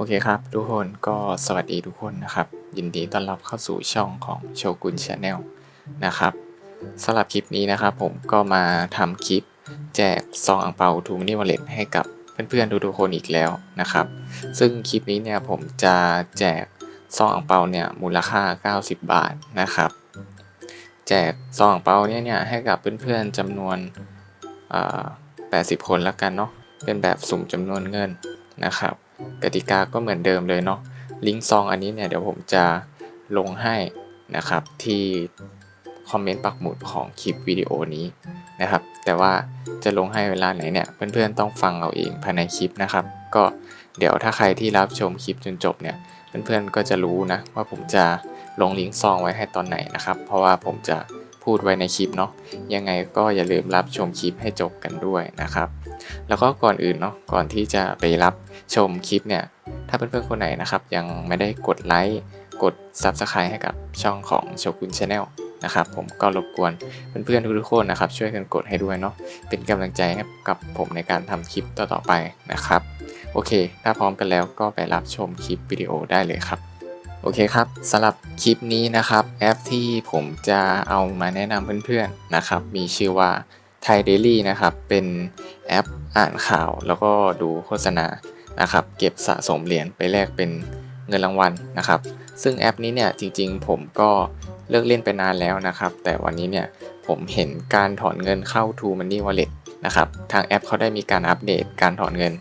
โอเคครับ ทุกคนก็สวัสดีทุกคนนะครับ ยินดีต้อนรับเข้าสู่ช่องของโชกุนชาแนลนะครับสำหรับคลิปนี้นะครับ ผมก็มาทำคลิปแจกซองอังเปาทูมินิวอลเล็ตให้กับเพื่อนๆทุกๆคนอีกแล้วนะครับ ซึ่งคลิปนี้เนี่ยผมจะแจกซองอังเปาเนี่ยมูลค่า 90 บาทนะครับ แจกซองอังเปาเนี่ยเนี่ยให้กับเพื่อนๆจำนวน80 คนล้วกันเนาะเป็นแบบสุ่มจำนวนเงินนะครับ กติกาก็เหมือนเดิมเลยเนาะลิงก์ซองอันนี้เนี่ยเดี๋ยวผมจะลงให้นะครับที่คอมเมนต์ปักหมุดของคลิปวิดีโอนี้นะครับแต่ว่าจะลงให้เวลาไหนเนี่ยเพื่อนๆต้องฟังเอาเองภายในคลิปนะครับ ก็เดี๋ยวถ้าใครที่รับชมคลิปจนจบเนี่ยเพื่อนๆก็จะรู้นะว่าผมจะลงลิงก์ซองไว้ให้ตอนไหนนะครับ เพราะว่าผมจะ พูดไว้ในคลิปเนาะยังไงก็อย่าลืมรับชมคลิปให้จบกันด้วยนะครับ แล้วก็ก่อนอื่นเนาะก่อนที่จะไปรับชมคลิปเนี่ยถ้าเพื่อนๆคนไหนนะครับยังไม่ได้กดไลค์กด Subscribe ให้กับช่องของโชกุนชาแนลนะครับผมก็รบกวนเพื่อนๆทุกๆคนนะครับช่วยกันกดให้ด้วยเนาะเป็นกำลังใจให้กับผมในการทำคลิปต่อๆไปนะครับ โอเค ถ้าพร้อมกันแล้วก็ไปรับชมคลิปวิดีโอได้เลยครับ โอเคครับสำหรับคลิปนี้นะครับ แอปที่ผมจะเอามาแนะนำเพื่อนๆนะครับ มีชื่อว่า Thai Daily นะครับ เป็นแอปอ่านข่าวแล้วก็ดูโฆษณานะครับ เก็บสะสมเหรียญไปแลกเป็นเงินรางวัลนะครับ ซึ่งแอปนี้เนี่ยจริงๆ ผมก็เลิกเล่นไปนานแล้วนะครับ แต่วันนี้เนี่ยผมเห็นการถอนเงินเข้า True Money Wallet นะครับ ทางแอปเขาได้มีการอัปเดตการถอนเงิน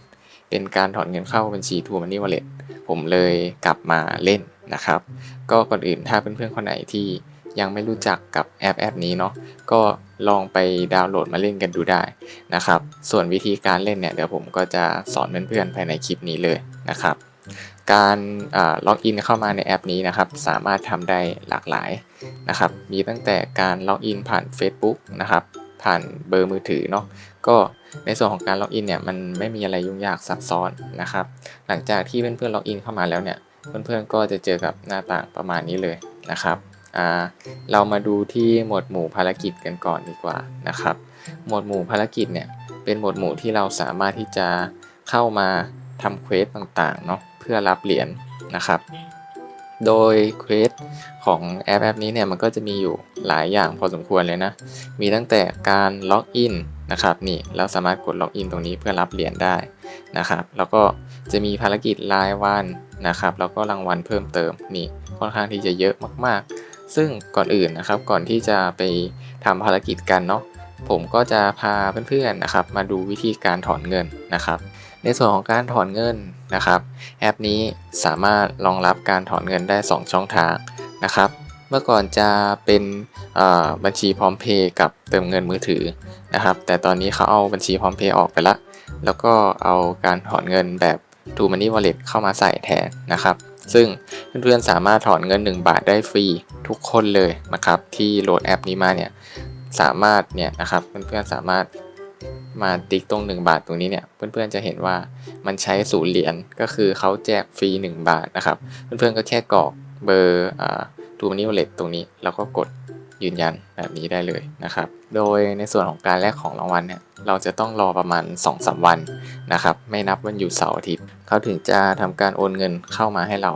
เป็นการถอนเงินเข้าบัญชี True Money Wallet ผมเลยกลับมาเล่นนะครับ ก็ก่อนอื่นถ้าเพื่อนๆคนไหนที่ยังไม่รู้จักกับแอปแอปนี้เนาะก็ลองไปดาวน์โหลดมาเล่นกันดูได้นะครับ ส่วนวิธีการเล่นเนี่ยเดี๋ยวผมก็จะสอนเพื่อนๆภายในคลิปนี้เลยนะครับ การล็อกอินเข้ามาในแอปนี้นะครับ สามารถทำได้หลากหลายนะครับ มีตั้งแต่การล็อกอินผ่าน Facebook นะครับ ผ่านเบอร์มือถือเนาะ ก็ในส่วนของการล็อกอินเนี่ยมันไม่มีอะไรยุ่งยากซับซ้อนนะครับ หลังจากที่เพื่อนๆล็อกอินเข้ามาแล้วเนี่ยเพื่อนๆก็จะเจอกับหน้าต่างประมาณนี้เลยนะครับอ่าเรามาดูที่หมวดหมู่ภารกิจกันก่อนดีกว่านะครับ หมวดหมู่ภารกิจเนี่ยเป็นหมวดหมู่ที่เราสามารถที่จะเข้ามาทำเควสต่างๆเนาะเพื่อรับเหรียญนะครับ โดยเควสของแอปแอปนี้เนี่ยมันก็จะมีอยู่หลายอย่างพอสมควรเลยนะ มีตั้งแต่การล็อกอิน นะครับนี่เราสามารถกดล็อกอินตรงนี้เพื่อรับเหรียญได้นะครับ แล้วก็จะมีภารกิจรายวันนะครับ แล้วก็รางวัลเพิ่มเติมนี่ค่อนข้างที่จะเยอะมากๆ ซึ่งก่อนอื่นนะครับก่อนที่จะไปทำภารกิจกันเนาะผมก็จะพาเพื่อนๆนะครับ มาดูวิธีการถอนเงินนะครับ ในส่วนของการถอนเงินนะครับ แอปนี้สามารถรองรับการถอนเงินได้ 2 ช่องทางนะครับ เมื่อก่อนจะเป็นบัญชีพร้อมเพย์กับเติมเงินมือถือนะครับ แต่ตอนนี้เขาเอาบัญชีพร้อมเพย์ออกไปละ แล้วก็เอาการถอนเงินแบบ t ู Money Wallet เข้ามาใส่แทนนะครับ ซึ่งเพื่อนๆสามารถถอนเงิน 1 บาทได้ฟรีทุกคนเลยนะครับที่โหลดแอปนี้มาเนี่ยสามารถเนี่ยนะครับเพื่อนๆสามารถมาติ๊กตรง 1 บาทตรงนี้เนี่ยเพื่อนๆจะเห็นว่ามันใช้ศูนย์เหรียญก็คือเขาแจกฟรี 1 บาทนะครับ เพื่อนๆก็แค่กรอกเบอร์ อ่า t ู Money Wallet ตรงนี้แล้วก็กดยืนยันแบบนี้ได้เลยนะครับ โดยในส่วนของการแลกของรางวัลเนี่ยเราจะต้องรอประมาณ 2-3 วันนะครับ ไม่นับวันหยุดเสาร์อาทิตย์เขาถึงจะทำการโอนเงินเข้ามาให้เรา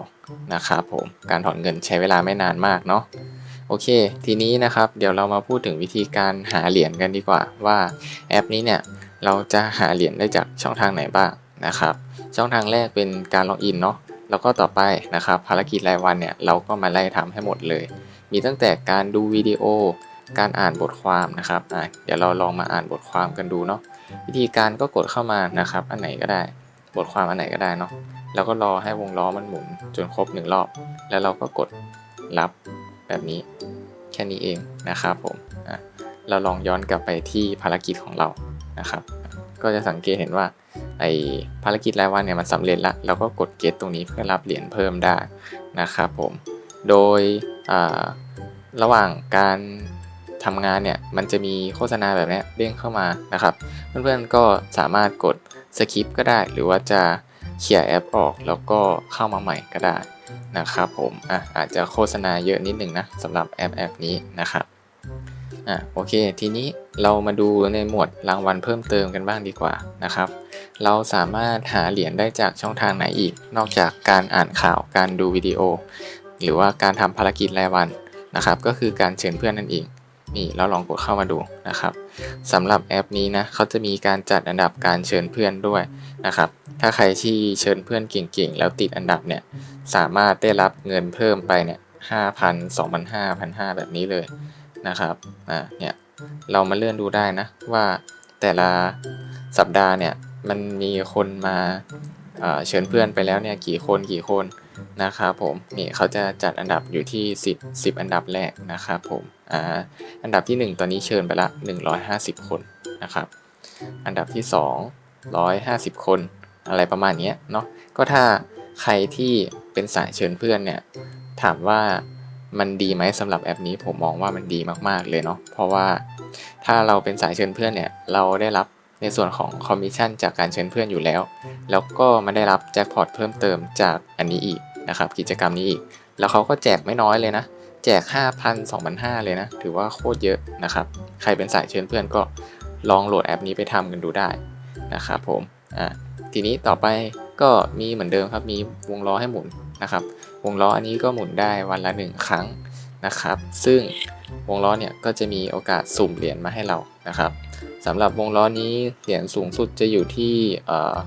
นะครับผมการถอนเงินใช้เวลาไม่นานมากเนาะโอเค ทีนี้นะครับเดี๋ยวเรามาพูดถึงวิธีการหาเหรียญกันดีกว่า ว่าแอปนี้เนี่ยเราจะหาเหรียญได้จากช่องทางไหนบ้างนะครับ ช่องทางแรกเป็นการล็อกอินเนาะ แล้วก็ต่อไปนะครับภารกิจรายวันเนี่ยเราก็มาไล่ทำให้หมดเลย มีตั้งแต่การดูวิดีโอ การอ่านบทความนะครับอะเดี๋ยวเราลองมาอ่านบทความกันดูเนาะวิธีการก็กดเข้ามานะครับ อันไหนก็ได้ บทความอันไหนก็ได้เนาะแล้วก็รอให้วงล้อมันหมุนจนครบหนึ่งรอบ แล้วเราก็กดรับแบบนี้แค่นี้เองนะครับผมอะเราลองย้อนกลับไปที่ภารกิจของเรานะครับ ก็จะสังเกตเห็นว่า ไอภารกิจรายวันเนี่ยมันสำเร็จละเราก็กดเกตตรงนี้เพื่อรับเหรียญเพิ่มได้นะครับผม โดยระหว่างการทำงานเนี่ยมันจะมีโฆษณาแบบนี้เด้งเข้ามานะครับเพื่อนๆก็สามารถกดสคิปก็ได้ หรือว่าจะเคลียแอปออกแล้วก็เข้ามาใหม่ก็ได้นะครับผมอะอาจจะโฆษณาเยอะนิดหนึ่งนะสำหรับแอปแอปนี้นะครับอะโอเค ทีนี้เรามาดูในหมวดรางวัลเพิ่มเติมกันบ้างดีกว่านะครับ เราสามารถหาเหรียญได้จากช่องทางไหนอีก นอกจากการอ่านข่าวการดูวิดีโอ หรือว่าการทำภารกิจรายวันนะครับ ก็คือการเชิญเพื่อนนั่นเองนี่เราลองกดเข้ามาดูนะครับสำหรับแอปนี้นะเขาจะมีการจัดอันดับการเชิญเพื่อนด้วยนะครับ ถ้าใครที่เชิญเพื่อนเก่งๆ แล้วติดอันดับเนี่ยสามารถได้รับเงินเพิ่มไปเนี่ยห้าพันสองพันห้าพันห้าแบบนี้เลยนะครับอ่าเนี่ยเรามาเลื่อนดูได้นะว่าแต่ละสัปดาห์เนี่ย มันมีคนมาเชิญเพื่อนไปแล้วเนี่ยกี่คนกี่คนนะครับผมนี่เขาจะจัดอันดับอยู่ที่ 10 10 อันดับแรกนะครับผมอ่าอันดับที่ 1 ตอนนี้เชิญไปละ 150 คนนะครับ อันดับที่ 2 150 คนอะไรประมาณนี้เนาะก็ถ้าใครที่เป็นสายเชิญเพื่อนเนี่ยถามว่ามันดีไหมสำหรับแอปนี้ผมมองว่ามันดีมากๆเลยเนาะเพราะว่าถ้าเราเป็นสายเชิญเพื่อนเนี่ยเราได้รับ ในส่วนของคอมมิชชั่นจากการเชิญเพื่อนอยู่แล้ว แล้วก็มาได้รับแจ็คพอตเพิ่มเติมจากอันนี้อีกนะครับกิจกรรมนี้อีก แล้วเขาก็แจกไม่น้อยเลยนะ แจก 5,000 2,500เลยนะ ถือว่าโคตรเยอะนะครับ ใครเป็นสายเชิญเพื่อนก็ลองโหลดแอปนี้ไปทำกันดูได้นะครับผมอ่าทีนี้ต่อไปก็มีเหมือนเดิมครับมีวงล้อให้หมุนนะครับ วงล้ออันนี้ก็หมุนได้วันละ 1 ครั้งนะครับ ซึ่งวงล้อเนี่ยก็จะมีโอกาสสุ่มเหรียญมาให้เรานะครับ สำหรับวงล้อนี้เหรียญสูงสุดจะอยู่ที่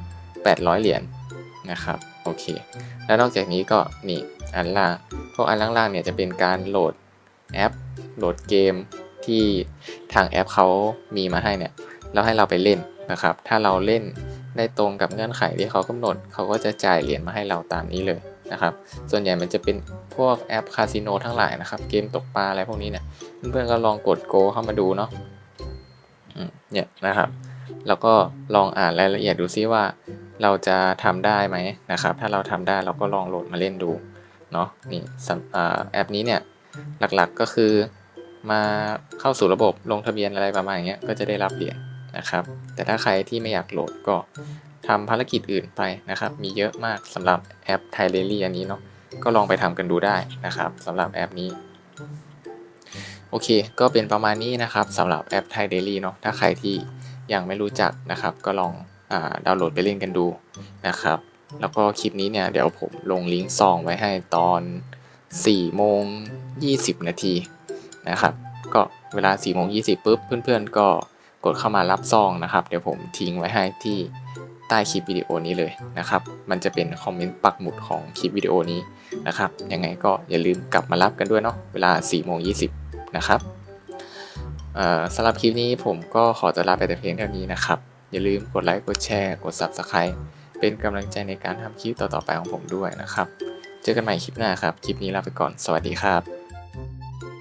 800 เหรียญนะครับโอเค แล้วนอกจากนี้ก็นี่อันล่างพวกอันล่างๆเนี่ยจะเป็นการโหลดแอป โหลดเกมที่ทางแอปเขามีมาให้เนี่ยแล้วให้เราไปเล่นนะครับ ถ้าเราเล่นได้ตรงกับเงื่อนไขที่เขากำหนด เขาก็จะจ่ายเหรียญมาให้เราตามนี้เลยนะครับ ส่วนใหญ่มันจะเป็นพวกแอปคาสิโนทั้งหลายนะครับ เกมตกปลาอะไรพวกนี้เนี่ย เพื่อนๆก็ลองกดโกเข้ามาดูเนาะ เนี่ยนะครับ แล้วก็ลองอ่านรายละเอียดดูซิว่า เราจะทำได้ไหมนะครับ ถ้าเราทำได้เราก็ลองโหลดมาเล่นดูเนาะนี่แอปนี้เนี่ยหลักๆก็คือมาเข้าสู่ระบบลงทะเบียนอะไรประมาณอย่างเงี้ยก็จะได้รับเหรียญนะครับ แต่ถ้าใครที่ไม่อยากโหลดก็ทำภารกิจอื่นไปนะครับ มีเยอะมากสำหรับแอป t h a i l a r y อันนี้เนาะก็ลองไปทำกันดูได้นะครับสำหรับแอปนี้ โอเค ก็เป็นประมาณนี้นะครับสำหรับแอป Thai Daily เนาะถ้าใครที่ยังไม่รู้จักนะครับ ก็ลองอดาวน์โหลดไปเล่นกันดูนะครับ แล้วก็คลิปนี้เนี่ย เดี๋ยวผมลงลิงก์ซองไว้ให้ตอน4โมง20 นาทีนะครับ ก็เวลา4โมง20ปุ๊บเพื่อนๆ ก็กดเข้ามารับซองนะครับ เดี๋ยวผมทิ้งไว้ให้ที่ใต้คลิปวิดีโอนี้เลยนะครับ มันจะเป็นคอมเมนต์ปักหมุดของคลิปวิดีโอนี้นะครับ ยังไงก็อย่าลืมกลับมารับกันด้วยเนาะเวลา4โมง20 นะครับสำหรับคลิปนี้ผมก็ขอตัวลาไปแต่เพียงเท่านี้นะครับ อย่าลืมกดไลค์กดแชร์ กด Subscribe เป็นกำลังใจในการทำคลิปต่อๆไปของผมด้วยนะครับ เจอกันใหม่คลิปหน้าครับ คลิปนี้ลาไปก่อน สวัสดีครับ